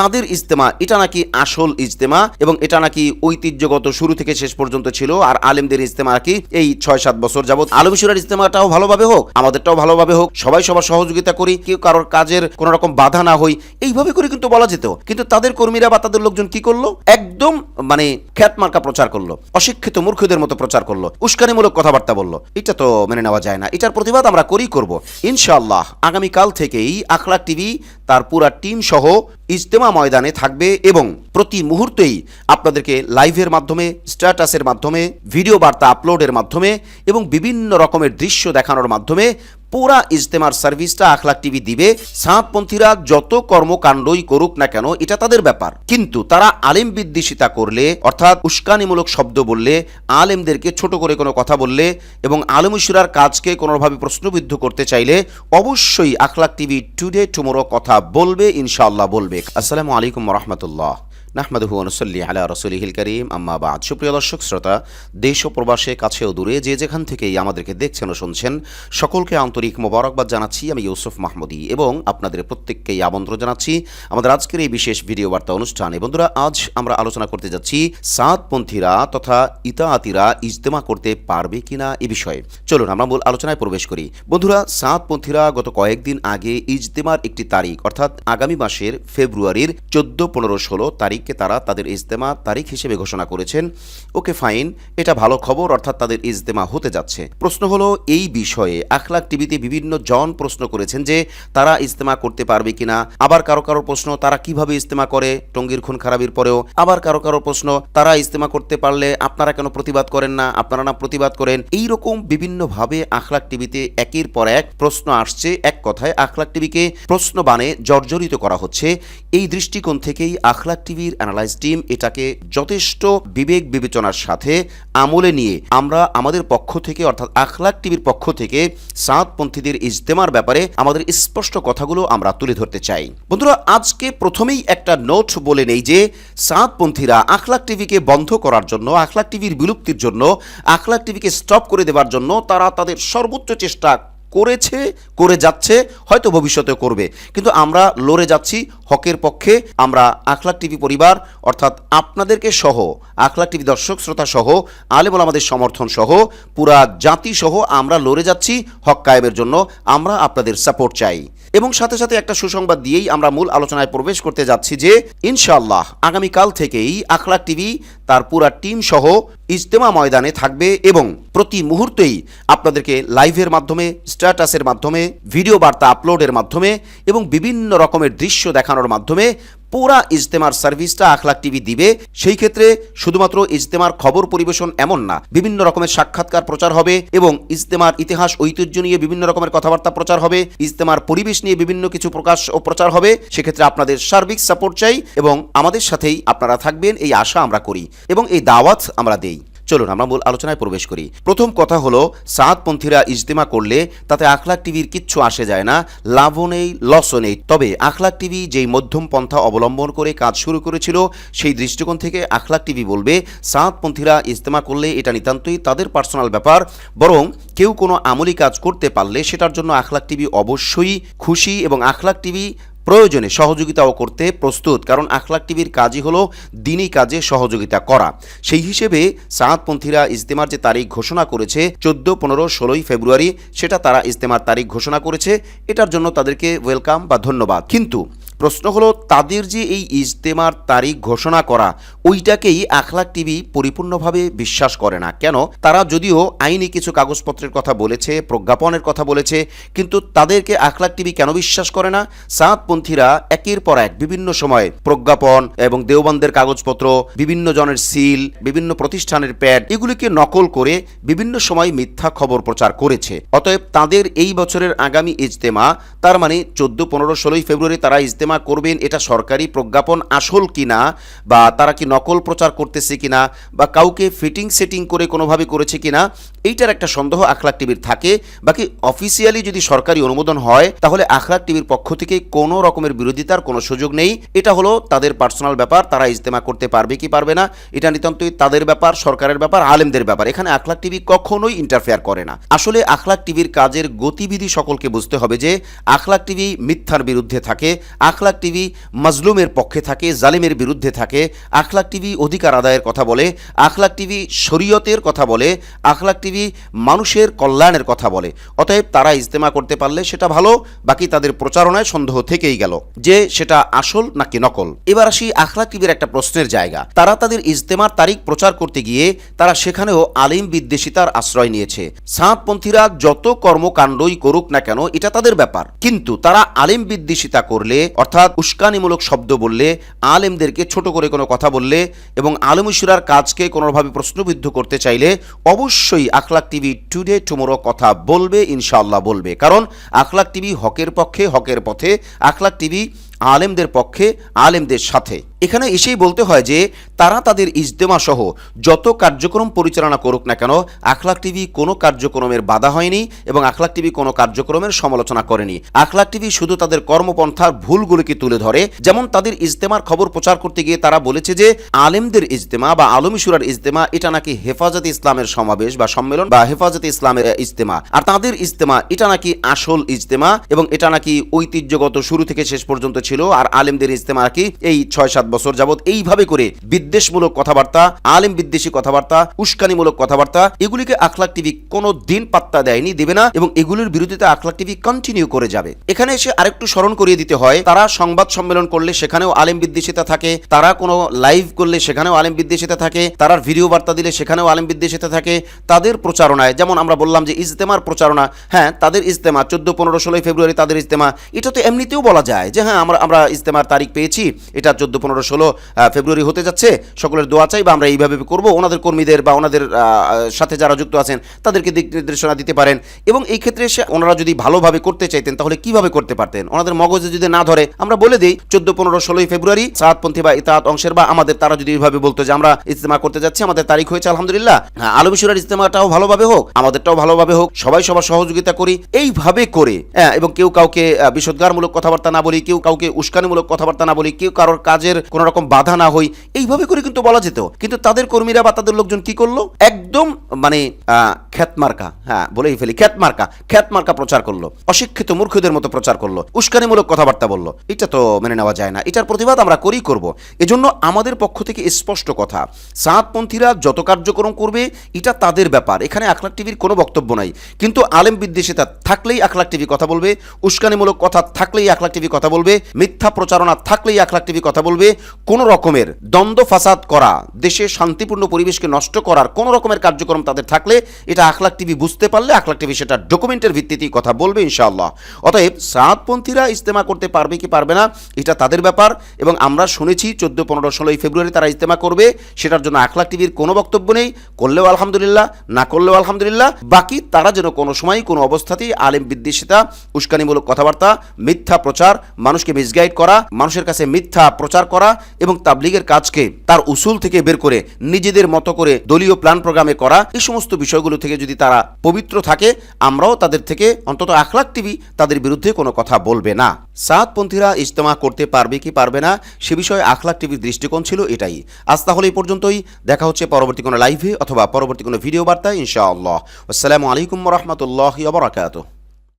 তাদের ইজতেমা, এটা নাকি আসল ইজতেমা এবং এটা নাকি ঐতিহ্যগত শুরু থেকে শেষ পর্যন্ত ছিল? আর আলেমদের ইজতেমা নাকি এই ছয় সাত বছর যাবত আলমীশ্বরের ইজতেমাটাও ভালোভাবে হোক, আমাদেরটাও ভালোভাবে হোক, সবাই সবার সহযোগিতা করি, কেউ কারোর কাজের কোনো রকম বাধা না হই, এইভাবে করে কিন্তু বলা যেত। কিন্তু তাদের কর্মীরা বা তাদের লোকজন কি করল? একদম মানে খ্যাতমার্কা প্রচার করল, অশিক্ষিত মূর্খদের মতো প্রচার করল, উস্কানিমূলক কথাবার্তা বলল। এটা তো মেনে নেওয়া যায় না। এটার প্রতিবাদ আমরা করেই করব। ইনশাআল্লাহ, আগামীকাল থেকেই আখলাক টিভি তার পুরা টিম সহ ইজতেমা ময়দানে থাকবে এবং প্রতি মুহূর্তেই আপনাদেরকে লাইভের মাধ্যমে স্ট্যাটাসের মাধ্যমে ভিডিও বার্তা আপলোডের মাধ্যমে এবং বিভিন্ন রকমের দৃশ্য দেখানোর মাধ্যমে পুরা ইজতেমার সার্ভিসটা আখলাক টিভি দিবে, সাঁতপন্থীরা যত কর্মকাণ্ডই করুক না কেন, এটা তাদের ব্যাপার। কিন্তু তারা আলেম বিদ্বেষিতা করলে, অর্থাৎ উস্কানিমূলক শব্দ বললে, আলেমদেরকে ছোট করে কোনো কথা বললে এবং আলমুসুরার কাজকে কোনোভাবে প্রশ্নবিদ্ধ করতে চাইলে, অবশ্যই আখলাক টিভি টুডে টুমোরো কথা বলবে, ইনশাআল্লাহ বলবে। আসসালামু আলাইকুম রহমতুল্লাহ। নাহমাদুহু অনুসল্লি আলা রসুলিহিল করিম। আম্মা বাদ। সুপ্রিয় দর্শক, শ্রোতা, দেশ ও প্রবাসে কাছেও দূরে যে যেখান থেকেই আমাদেরকে দেখছেন ও শুনছেন, সকলকে আন্তরিক মোবারকবাদ জানাচ্ছি। আমি ইউসুফ মাহমুদি এবং আপনাদের প্রত্যেককেই আমন্ত্রণ জানাচ্ছি আমাদের আজকের এই বিশেষ ভিডিও বার্তা অনুষ্ঠানে। বন্ধুরা, আজ আমরা আলোচনা করতে যাচ্ছি সাতপন্থীরা তথা ইতাআতিরা ইজতেমা করতে পারবে কিনা এ বিষয়ে। চলুন, আমরা মূল আলোচনায় প্রবেশ করি। বন্ধুরা, সাতপন্থীরা গত কয়েকদিন আগে ইজতেমার একটি তারিখ, অর্থাৎ আগামী মাসের ফেব্রুয়ারির চোদ্দ, পনেরো, ষোলো তারিখকে তারা তাদের ইজতেমা তারিখ হিসেবে ঘোষণা করেছেন। ওকে, ফাইন, এটা ভালো খবর, অর্থাৎ তাদের ইজতেমা হতে যাচ্ছে। প্রশ্ন হলো, এই বিষয়ে আখলাক টিভিতে বিভিন্ন জন প্রশ্ন করেছেন যে, তারা ইজতেমা করতে পারবে কিনা? আবার কারও কারও প্রশ্ন, তারা কীভাবে ইজতেমা করে? টঙ্গীর খুন খারাপির পরেও। আবার কারও কারও প্রশ্ন, তারা ইজতেমা করতে পারলে আপনারা কেন প্রতিবাদ করেন না? আপনারা না প্রতিবাদ করেন? এই রকম বিভিন্নভাবে আখলাক টিভিতে একের পর এক প্রশ্ন আসছে। এক কথায়, আখলাক টিভিকে প্রশ্ন বানে জর্জরিত করা হচ্ছে। এই দৃষ্টিকোণ থেকেই আখলাক টিভির অ্যানালাইজ টিম এটাকে যথেষ্ট বিবেক বিবেচনার সাথে আমলে নিয়ে আমরা আমাদের পক্ষ থেকে, অর্থাৎ আখলাক টিভির পক্ষ থেকে সাতপন্থীদের ইজতেমার ব্যাপারে আমাদের স্পষ্ট কথাগুলো আমরা তুলে ধরতে চাই। বন্ধুরা, আজকে প্রথমেই একটা নোট বলে নেই যে সাঁতপন্থীরা আখলাক টিভিকে বন্ধ করার জন্য, আখলাক টিভির বিলুপ্তির জন্য, আখলাক টিভিকে স্টপ করে দেওয়ার জন্য তারা তাদের সর্বোচ্চ চেষ্টা করেছে, করে যাচ্ছে, হয়তো ভবিষ্যতে করবে। কিন্তু আমরা লড়ে যাচ্ছি হকের পক্ষে। আমরা আখলাক টিভি পরিবার, অর্থাৎ আপনাদেরকে সহ, আখলাক টিভি দর্শক, শ্রোতা সহ, আলেমল আমাদের সমর্থন সহ, পুরা জাতি সহ আমরা লড়ে যাচ্ছি হক কায়েমের জন্য। আমরা আপনাদের সাপোর্ট চাই। এবং সাথে সাথে একটা সুসংবাদ দিয়েই আমরা মূল আলোচনায় প্রবেশ করতে যাচ্ছি যে, ইনশাআল্লাহ, আগামীকাল থেকেই আখলাক টিভি তার পুরা টিম সহ ইজতেমা ময়দানে থাকবে এবং প্রতি মুহূর্তেই আপনাদেরকে লাইভের মাধ্যমে, স্ট্যাটাসের মাধ্যমে, ভিডিও বার্তা আপলোডের মাধ্যমে এবং বিভিন্ন রকমের দৃশ্য দেখানোর মাধ্যমে পুরা ইজতেমার সার্ভিসটা আখলাক টিভি দিবে। সেই ক্ষেত্রে শুধুমাত্র ইজতেমার খবর পরিবেশন এমন না, বিভিন্ন রকমের সাক্ষাৎকার প্রচার হবে এবং ইজতেমার ইতিহাস, ঐতিহ্য নিয়ে বিভিন্ন রকমের কথাবার্তা প্রচার হবে, ইজতেমার পরিবেশ নিয়ে বিভিন্ন কিছু প্রকাশ ও প্রচার হবে। সেক্ষেত্রে আপনাদের সার্বিক সাপোর্ট চাই এবং আমাদের সাথেই আপনারা থাকবেন, এই আশা আমরা করি এবং এই দাওয়াত আমরা দেই। চলুন আমরা মূল আলোচনায় প্রবেশ করি। প্রথম কথা হলো সাতপন্থীরা ইজতেমা করলে তাতে আখলাক টিভির কিচ্ছু আসে যায় না, লাভও নেই লসও নেই। তবে আখলাক টিভি যেই মধ্যম পন্থা অবলম্বন করে কাজ শুরু করেছিল, সেই দৃষ্টিকোণ থেকে আখলাক টিভি বলবে সাতপন্থীরা ইজতেমা করলে এটা নিতান্তই তাদের পার্সোনাল ব্যাপার, বরং কেউ কোনো আমলি কাজ করতে পারলে সেটার জন্য আখলাক টিভি অবশ্যই খুশি এবং আখলাক টিভি প্রয়োজনে সহযোগিতাও করতে প্রস্তুত। কারণ আখলাক টিভির কাজই হলো দিনই কাজে সহযোগিতা করা। সেই হিসেবে সাঁতপন্থীরা ইজতেমার যে তারিখ ঘোষণা করেছে, চোদ্দ, পনেরো, ষোলোই ফেব্রুয়ারি, সেটা তারা ইজতেমার তারিখ ঘোষণা করেছে। এটার জন্য তাদেরকে ওয়েলকাম বা ধন্যবাদ। কিন্তু প্রশ্ন হলো, তাদের যে এই ইজতেমার তারিখ ঘোষণা করা, ওইটাকেই আখলাক টিভি পরিপূর্ণভাবে বিশ্বাস করে না। কেন? তারা যদিও আইনি কিছু কাগজপত্রের কথা বলেছে, প্রজ্ঞাপনের কথা বলেছে, কিন্তু তাদেরকে আখলাক টিভি কেন বিশ্বাস করে না? সাতপন্থীরা একের পর এক বিভিন্ন সময় প্রজ্ঞাপন এবং দেওবন্দের কাগজপত্র, বিভিন্ন জনের সিল, বিভিন্ন প্রতিষ্ঠানের প্যাড, এগুলিকে নকল করে বিভিন্ন সময় মিথ্যা খবর প্রচার করেছে। অতএব তাদের এই বছরের আগামী ইজতেমা, তার মানে চোদ্দ, পনেরো, ষোলোই ফেব্রুয়ারি তারা ইজতেমা করবেন, এটা সরকারি প্রজ্ঞাপন আসল কিনা বা তারা কি নকল প্রচার করতেছে কিনা বা কাউকে ফিটিং সেটিং করে কোনোভাবে করেছে কিনা, এইটার একটা সন্দেহ আখলাক টিভির থাকে। বাকি অফিসিয়ালি যদি সরকারি অনুমোদন হয়, তাহলে আখলাক টিভির পক্ষ থেকে কোনো রকমের বিরোধিতার কোনো সুযোগ নেই। এটা হলো তাদের পার্সোনাল ব্যাপার, তারা ইজতেমা করতে পারবে কি পারবে না, এটা নিতান্তই তাদের ব্যাপার, সরকারের ব্যাপার, আলেমদের ব্যাপার। এখানে আখলাক টিভি কখনোই ইন্টারফেয়ার করে না। আসলে আখলাক টিভির কাজের গতিবিধি সকলকে বুঝতে হবে যে, আখলাক টিভি মিথ্যার বিরুদ্ধে থাকে আখলাক টিভি মাজলুমের পক্ষে থাকে, জালিমের বিরুদ্ধে থাকে। আখলাক টিভি অধিকার আদায়ের কথা বলে, আখলাক টিভি শরীয়তের কথা বলে, আখলাক টিভি মানুষের কল্যাণের কথা বলে। অতএব তারা ইজতেমা করতে পারলে সেটা ভালো, বাকি তাদের প্রচারণায় সন্দেহ থেকেই গেল যে সেটা আসল নাকি নকল। এবার আসি আখলাক টিভির একটা প্রশ্নের জায়গা। তারা তাদের ইজতেমার তারিখ প্রচার করতে গিয়ে তারা সেখানেও আলিম বিদ্বেষিতার আশ্রয় নিয়েছে। সাঁতপন্থীরা যত কর্মকাণ্ডই করুক না কেন, এটা তাদের ব্যাপার। কিন্তু তারা আলিম বিদ্বেষিতা করলে অর্থাৎ উস্কানিমূলক শব্দ বললে আলেমদেরকে ছোট করে কোনো কথা বললে এবং আলমুসুরার কাজকে কোনোভাবে প্রশ্নবিদ্ধ করতে চাইলে অবশ্যই আখলাক টিভি টুডে টুমোরো কথা বলবে ইনশাল্লাহ বলবে। কারণ আখলাক টিভি হকের পক্ষে, হকের পথে আখলাক টিভি আলেমদের পক্ষে, আলেমদের সাথে। এখানে এসেই বলতে হয় যে, তারা তাদের ইজতেমা সহ যত কার্যক্রম পরিচালনা করুক না কেন, আখলাক টিভি কোনো কার্যক্রমের বাধা হয়নি এবং আখলাক টিভি কোনো কার্যক্রমের সমালোচনা করেনি। আখলাক টিভি শুধু তাদের কর্মপন্থার ভুলগুলিকে তুলে ধরে, যেমন তাদের ইজতেমার খবর প্রচার করতে গিয়ে তারা বলেছে যে, আলেমদের ইজতেমা বা আলমিসুরার ইজতেমা, এটা নাকি হেফাজতে ইসলামের সমাবেশ বা সম্মেলন বা হেফাজতে ইসলামের ইজতেমা। আর তাদের ইজতেমা, এটা নাকি আসল ইজতেমা এবং এটা নাকি ঐতিহ্যগত শুরু থেকে শেষ পর্যন্ত ছিল আর আলেমদের ইজতেমা নাকি এই ছয় সাত বছর যাবত এইভাবে করে বিদ্বেষমূলক কথাবার্তা, আলেম বিদ্বেষী কথাবার্তা, উস্কানিমূলক কথাবার্তা, এগুলিকে আখলাক টিভি কোনো দিন পাত্তা দেয়নি, দেবে না এবং এগুলির বিরোধিতা আখলাক টিভি কন্টিনিউ করে যাবে। এখানে এসে আরেকটু স্মরণ করিয়ে দিতে হয়, তারা সংবাদ সম্মেলন করলে সেখানেও আলেম বিদ্বেষিতা থাকে, তারা কোনো লাইভ করলে সেখানেও আলেম বিদ্বেষিতা থাকে তারা ভিডিও বার্তা দিলে সেখানেও আলেম বিদ্বেষিতা থাকে, তাদের প্রচারণায়, যেমন আমরা বললাম যে ইজতেমার প্রচারণা হ্যাঁ তাদের ইজতেমা, চোদ্দ, পনেরো, ষোলোই ফেব্রুয়ারি তাদের ইজতেমা, এটা তো এমনিতেও বলা যায় যে হ্যাঁ আমরা আমরা ইজতেমার তারিখ পেয়েছি। এটা চোদ্দ পনেরো ষোলো ফেব্রুয়ারি হতে যাচ্ছে। সকলের দোয়া চাই বা আমরা এইভাবে করব। ওনাদের কর্মীদের বা ওনাদের সাথে যারা যুক্ত আছেন তাদেরকে দিক নির্দেশনা দিতে পারেন। এবং এই ক্ষেত্রে সে ওনারা যদি ভালোভাবে করতে চাইতেন তাহলে কীভাবে করতে পারতেন? ওনাদের মগজে যদি না ধরে আমরা বলে দিই চোদ্দ পনেরো ষোলোই ফেব্রুয়ারি সাতপন্থী বা ইতাহাত অংশের বা আমাদের তারা যদি এইভাবে বলতো যে আমরা ইজতেমা করতে যাচ্ছি আমাদের তারিখ হয়েছে আলহামদুলিল্লাহ। হ্যাঁ আলমিশুরার ইজতেমাটাও ভালোভাবে হোক আমাদেরটাও ভালোভাবে হোক সবাই সবার সহযোগিতা করি এইভাবে করে হ্যাঁ এবং কেউ কাউকে আহ, বিষোদ্গারমূলক কথাবার্তা না বলি কেউ কাউকে উস্কানিমূলক কথাবার্তা না বলি, কেউ কারোর কাজের কোনো রকম বাধা না হই, এইভাবে করে কিন্তু বলা যেত। কিন্তু তাদের কর্মীরা বা তাদের লোকজন কি করল? একদম মানে খ্যাতমার্কা হ্যাঁ বলেই ফেলি খ্যাতমার্কা খ্যাতমার্কা প্রচার করল, অশিক্ষিত মূর্খদের মতো প্রচার করল, উস্কানিমূলক কথাবার্তা বলল, এটা তো মেনে নেওয়া যায় না, এটার প্রতিবাদ আমরা করেই করব। এজন্য আমাদের পক্ষ থেকে স্পষ্ট কথা, সাতপন্থীরা যত কার্যক্রম করবে, এটা তাদের ব্যাপার, এখানে আখলাক টিভির কোনো বক্তব্য নাই, কিন্তু আলেম বিদ্বেষিতা থাকলেই আখলাক টিভি কথা বলবে, উস্কানিমূলক কথা থাকলেই আখলাক টিভি কথা বলবে, মিথ্যা প্রচারণা থাকলেই আখলাক টিভি কথা বলবে, কোন রকমের দ্বন্দ্ব ফাসাদ করা, দেশে শান্তিপূর্ণ পরিবেশকে নষ্ট করার কোনো রকমের কার্যক্রম তাদের থাকলে, এটা আখলাক টিভি বুঝতে পারলে আখলাক টিভি সেটা ডকুমেন্টের ভিত্তিতেই কথা বলবে ইনশাআল্লাহ। অতএব সাতপন্থীরা ইজতেমা করতে পারবে কি পারবে না, এটা তাদের ব্যাপার এবং আমরা শুনেছি চোদ্দ, পনেরো, ষোলোই ফেব্রুয়ারি তারা ইজতেমা করবে, সেটার জন্য আখলাক টিভির কোনো বক্তব্য নেই, করলেও আলহামদুলিল্লাহ, না করলেও আলহামদুলিল্লাহ, বাকি তারা যেন কোনো সময় কোনো অবস্থাতেই আলেম বিদ্বেষিতা, উস্কানিমূলক কথাবার্তা, মিথ্যা প্রচার, মানুষকে মিসগাইড করা, মানুষের কাছে মিথ্যা প্রচার করা এবং তাবলিগের কাজকে তার উসুল থেকে বের করে নিজেদের মতো করে দলীয় প্ল্যান প্রোগ্রামে করা, এই সমস্ত বিষয়গুলো থেকে যদি তারা পবিত্র থাকে, আমরাও তাদের থেকে অন্তত আখলাক টিভি তাদের বিরুদ্ধে কোনো কথা বলবে না। সাতপন্থীরা ইজতেমা করতে পারবে কি পারবে না, সে বিষয়ে আখলাক টিভির দৃষ্টিকোণ ছিল এটাই। আজ তাহলে এই পর্যন্তই। দেখা হচ্ছে পরবর্তী কোনো লাইভে অথবা পরবর্তী কোনো ভিডিও বার্তায়, ইনশাআল্লাহ। আসসালামু আলাইকুম রহমতুল্লাহ বারাকাতুহ।